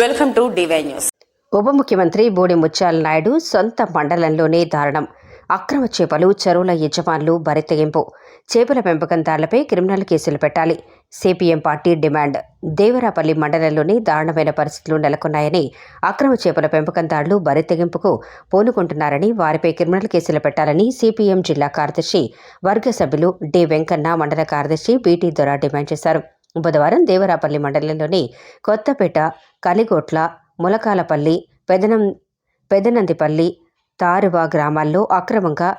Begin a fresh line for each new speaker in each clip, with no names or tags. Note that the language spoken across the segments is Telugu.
Welcome to DY news.
ఉప ముఖ్యమంత్రి బోడి ముత్యాల నాయుడు సొంత మండలంలోనే దారుణం. అక్రమ చేపలు చెరువుల యజమానులు బరితెగింపు. చేపల పెంపకందారులపై క్రిమినల్ కేసులు పెట్టాలి. CPM party demand. దేవరాపల్లి మండలంలోని దారుణమైన పరిస్థితులు నెలకొన్నాయని అక్రమ చేపల పెంపకందారులు బరితెగింపుకు పూనుకుంటున్నారని వారిపై క్రిమినల్ కేసులు పెట్టాలని సిపిఎం జిల్లా కార్యదర్శి వర్గ సభ్యులు డి వెంకన్న మండల కార్యదర్శి బీటీ ద్వారా డిమాండ్ చేశారు. బుధవారం దేవరాపల్లి మండలంలోని కొత్తపేట కలిగోట్ల ములకాలపల్లి పెదనం పెదనందిపల్లి తారువ గ్రామాల్లో అక్రమంగా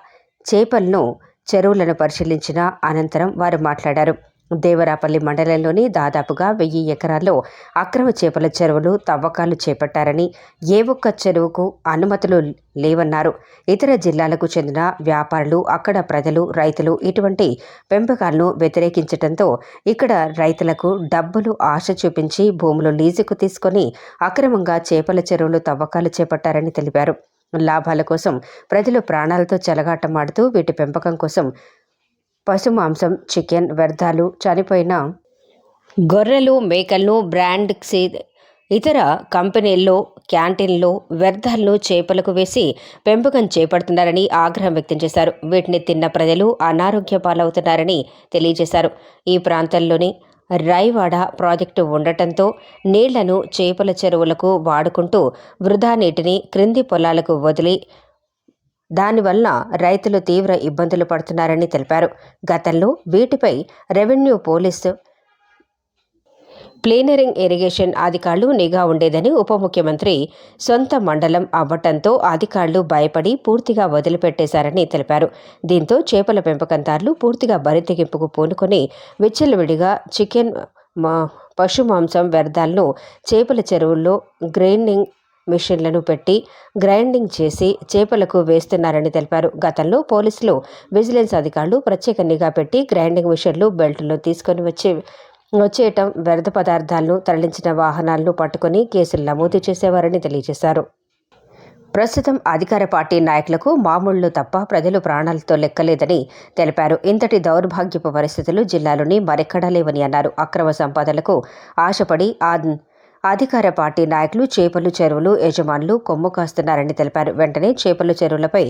చేపలను చెరువులను పరిశీలించిన అనంతరం వారు మాట్లాడారు. దేవరాపల్లి మండలంలోని దాదాపుగా వెయ్యి ఎకరాల్లో అక్రమ చేపల చెరువులు తవ్వకాలు చేపట్టారని ఏ ఒక్క చెరువుకు అనుమతులు లేవన్నారు. ఇతర జిల్లాలకు చెందిన వ్యాపారులు అక్కడ ప్రజలు రైతులు ఇటువంటి పెంపకాలను వ్యతిరేకించడంతో ఇక్కడ రైతులకు డబ్బులు ఆశ చూపించి భూములు లీజుకు తీసుకొని అక్రమంగా చేపల చెరువులు తవ్వకాలు చేపట్టారని తెలిపారు. లాభాల కోసం ప్రజలు ప్రాణాలతో చెలగాటమాడుతూ వీటి పెంపకం కోసం పశు మాంసం చికెన్ వ్యర్థాలు చనిపోయిన గొర్రెలు మేకలను బ్రాండ్ ఇతర కంపెనీల్లో క్యాంటీన్లో వ్యర్థాలను చేపలకు వేసి పెంపకం చేపడుతున్నారని ఆగ్రహం వ్యక్తం చేశారు. వీటిని తిన్న ప్రజలు అనారోగ్య పాలవుతున్నారని తెలియజేశారు. ఈ ప్రాంతంలోని రైవాడ ప్రాజెక్టు ఉండటంతో నీళ్ళను చేపల చెరువులకు వాడుకుంటూ వృధా నీటిని క్రింది పొలాలకు వదిలి దానివల్ల రైతులు తీవ్ర ఇబ్బందులు పడుతున్నారని తెలిపారు. గతంలో వీటిపై రెవెన్యూ పోలీసు ప్లీనరింగ్ ఇరిగేషన్ అధికారులు నిఘా ఉండేదని ఉప ముఖ్యమంత్రి సొంత మండలం అవ్వటంతో అధికారులు భయపడి పూర్తిగా వదిలిపెట్టేశారని తెలిపారు. దీంతో చేపల పెంపకందారులు పూర్తిగా బరితెగింపుకు పూనుకొని విచ్చలవిడిగా చికెన్ మా పశు మాంసం వ్యర్థాలను చేపల చెరువుల్లో గ్రైండింగ్ మిషన్లను పెట్టి గ్రైండింగ్ చేసి చేపలకు వేస్తున్నారని తెలిపారు. గతంలో పోలీసులు విజిలెన్స్ అధికారులు ప్రత్యేక నిఘా పెట్టి గ్రైండింగ్ మిషన్లు బెల్టులు తీసుకొని వచ్చి వచ్చేయటం వ్యర్థ పదార్థాలను తరలించిన వాహనాలను పట్టుకొని కేసులు నమోదు చేసేవారని తెలియజేశారు. ప్రస్తుతం అధికార పార్టీ నాయకులకు మామూళ్ళు తప్ప ప్రజలు ప్రాణాలతో లెక్కలేదని తెలిపారు. ఇంతటి దౌర్భాగ్యపు పరిస్థితులు జిల్లాలోని మరెక్కడా లేవని అన్నారు. అక్రమ సంపాదనలకు ఆశపడి ఆ అధికార పార్టీ నాయకులు చేపలు చెరువులు యజమానులు కొమ్ము కాస్తున్నారని తెలిపారు. వెంటనే చేపలు చెరువులపై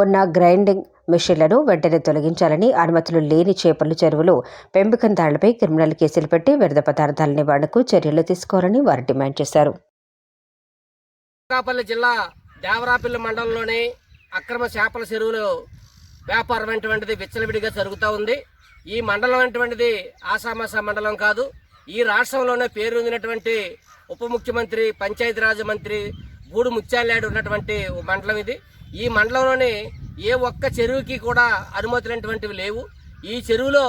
ఉన్న గ్రైండింగ్ మిషన్లను వెంటనే తొలగించాలని అనుమతులు లేని చేపలు చెరువులు పెంపకందారులపై క్రిమినల్ కేసులు పెట్టి వ్యర్థ పదార్థాల నివారణకు చర్యలు తీసుకోవాలని వారు డిమాండ్ చేశారు.
జిల్లా దేవరాపల్లి మండలంలోని అక్రమ చేపల చెరువులు వ్యాపారం అటువంటిది విచ్చలవిడిగా జరుగుతూ ఉంది. ఈ మండలం అటువంటిది ఆసామాసా మండలం కాదు. ఈ రాష్ట్రంలోనే పేరు పొందినటువంటి ఉప ముఖ్యమంత్రి పంచాయతీరాజ్ మంత్రి గూడు ముత్యాలాడు ఉన్నటువంటి మండలం ఇది. ఈ మండలంలోని ఏ ఒక్క చెరువుకి కూడా అనుమతులైనటువంటివి లేవు. ఈ చెరువులో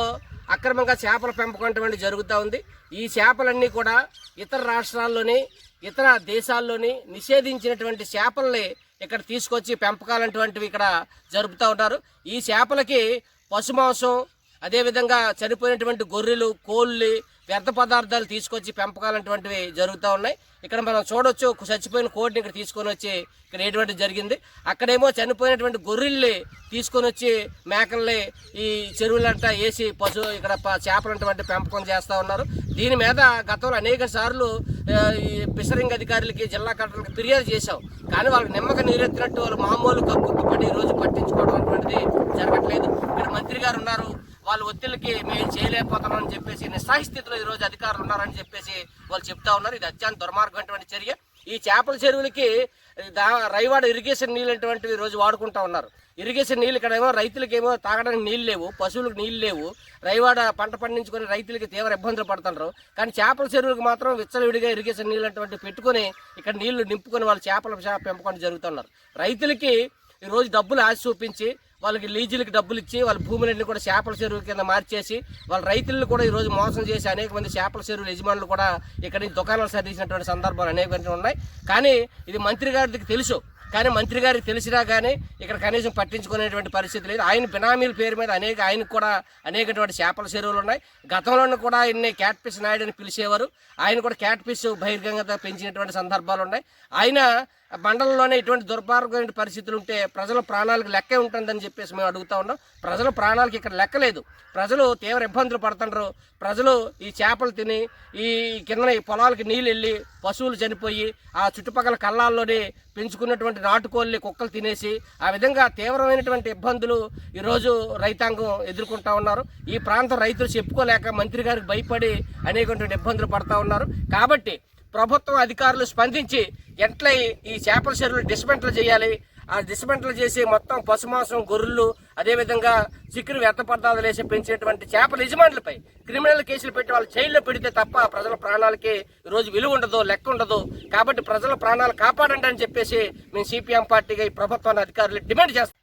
అక్రమంగా చేపల పెంపకం అటువంటి జరుగుతూ ఉంది. ఈ చేపలన్నీ కూడా ఇతర రాష్ట్రాల్లోని ఇతర దేశాల్లోని నిషేధించినటువంటి చేపల్ని ఇక్కడ తీసుకొచ్చి పెంపకాలంటువంటివి ఇక్కడ జరుపుతూ ఉంటారు ఈ చేపలకి పశుమాంసం అదేవిధంగా చనిపోయినటువంటి గొర్రెలు కోళ్ళు వ్యర్థ పదార్థాలు తీసుకొచ్చి పెంపకాలంటువంటివి జరుగుతూ ఉన్నాయి. ఇక్కడ మనం చూడొచ్చు చచ్చిపోయిన కోడిని ఇక్కడ తీసుకొని వచ్చి ఇక్కడ ఎటువంటి జరిగింది. అక్కడేమో చనిపోయినటువంటి గొర్రెల్ని తీసుకొని వచ్చి మేకల్ని ఈ చెరువులంట వేసి పశు ఇక్కడ చేపలంటువంటి పెంపకం చేస్తూ ఉన్నారు. దీని మీద గతంలో అనేక సార్లు ఈ ఫిషరింగ్ అధికారులకి జిల్లా కలెక్టర్లకు ఫిర్యాదు చేశాం. కానీ వాళ్ళకి నిమ్మక నీరెత్తినట్టు వాళ్ళు మామూలు కప్పుతుపడి రోజు పట్టించుకోవడం అటువంటిది జరగట్లేదు. ఇక్కడ మంత్రి గారు ఉన్నారు వాళ్ళ ఒత్తిడికి మేము చేయలేకపోతున్నాం అని చెప్పేసి నిస్సాయి స్థితిలో ఈ రోజు అధికారులు ఉన్నారని చెప్పేసి వాళ్ళు చెప్తా ఉన్నారు. ఇది అత్యంత దుర్మార్గమైనటువంటి చర్య. ఈ చేపల చెరువులకి దా రైవాడ ఇరిగేషన్ నీళ్ళు అటువంటివి ఈ రోజు వాడుకుంటా ఉన్నారు. ఇరిగేషన్ నీళ్ళు ఇక్కడ ఏమో రైతులకేమో తాగడానికి నీళ్ళు లేవు పశువులకు నీళ్ళు లేవు. రైవాడ పంట పండించుకొని రైతులకి తీవ్ర ఇబ్బందులు పడుతున్నారు కానీ చేపల చెరువులకు మాత్రం విచ్చలవిడిగా ఇరిగేషన్ నీళ్ళు అటువంటి పెట్టుకొని ఇక్కడ నీళ్ళు నింపుకొని వాళ్ళు చేపల చేప పెంపకం జరుగుతున్నారు. రైతులకి ఈరోజు డబ్బులు ఆశ చూపించి వాళ్ళకి లీజులకి డబ్బులు ఇచ్చి వాళ్ళ భూములన్నీ కూడా చేపల చెరువు కింద మార్చేసి వాళ్ళ రైతులను కూడా ఈ రోజు మోసం చేసి అనేక మంది చేపల చెరువుల యజమానులు కూడా ఇక్కడ నుంచి దుకాణాలు సర్దించినటువంటి సందర్భాలు అనేక ఉన్నాయి. కానీ ఇది మంత్రి గారికి తెలుసు. కానీ మంత్రి గారికి తెలిసినా కానీ ఇక్కడ కనీసం పట్టించుకునేటువంటి పరిస్థితి లేదు. ఆయన బినామీల పేరు మీద అనేక ఆయనకు కూడా అనేకటువంటి చేపల చెరువులు ఉన్నాయి. గతంలోనూ కూడా ఆయన్ని క్యాట్ ఫిష్ నాయుడు అని పిలిచేవారు. ఆయన కూడా క్యాట్ ఫిష్ బహిర్గంగా పెంచినటువంటి సందర్భాలు ఉన్నాయి. ఆయన మండలంలోనే ఇటువంటి దుర్భార్గమైన పరిస్థితులు ఉంటే ప్రజల ప్రాణాలకు లెక్కే ఉంటుందని చెప్పేసి మేము అడుగుతా ఉన్నాం. ప్రజల ప్రాణాలకి ఇక్కడ లెక్కలేదు ప్రజలు తీవ్ర ఇబ్బందులు పడుతున్నారు ప్రజలు ఈ చేపలు తిని ఈ కింద ఈ పొలాలకి నీళ్ళు వెళ్ళి పశువులు చనిపోయి ఆ చుట్టుపక్కల కళ్ళాల్లోని పెంచుకున్నటువంటి నాటుకోళ్ళని కుక్కలు తినేసి ఆ విధంగా తీవ్రమైనటువంటి ఇబ్బందులు ఈరోజు రైతాంగం ఎదుర్కొంటా ఉన్నారు. ఈ ప్రాంత రైతులు చెప్పుకోలేక మంత్రి గారికి భయపడి అనేకటువంటి ఇబ్బందులు పడతా ఉన్నారు. కాబట్టి ప్రభుత్వం అధికారులు స్పందించి ఎట్లా ఈ- చేపల చెరువులు డిస్మెంటల్ చేయాలి? ఆ డిస్మెంటల్ చేసి మొత్తం పశుమాంసం గొర్రెలు అదేవిధంగా చిక్కుడు వ్యర్థ పదార్థాలు పెంచేటువంటి చేపల యజమానులపై క్రిమినల్ కేసులు పెట్టి వాళ్ళు జైల్లో పెడితే తప్ప ప్రజల ప్రాణాలకి రోజు విలువ ఉండదు లెక్క ఉండదు. కాబట్టి ప్రజల ప్రాణాలు కాపాడండి అని చెప్పేసి మేము సిపిఎం పార్టీగా ఈ ప్రభుత్వాన్ని అధికారులు డిమాండ్ చేస్తాం